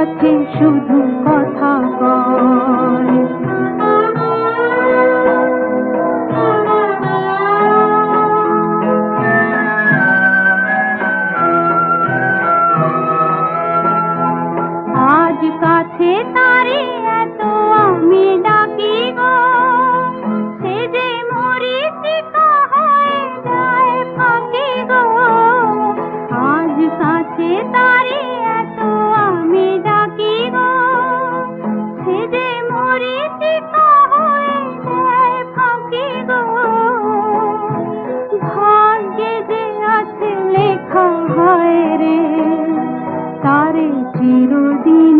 সাথে শুধু কথা কয়। আজ কাছে তারে তারে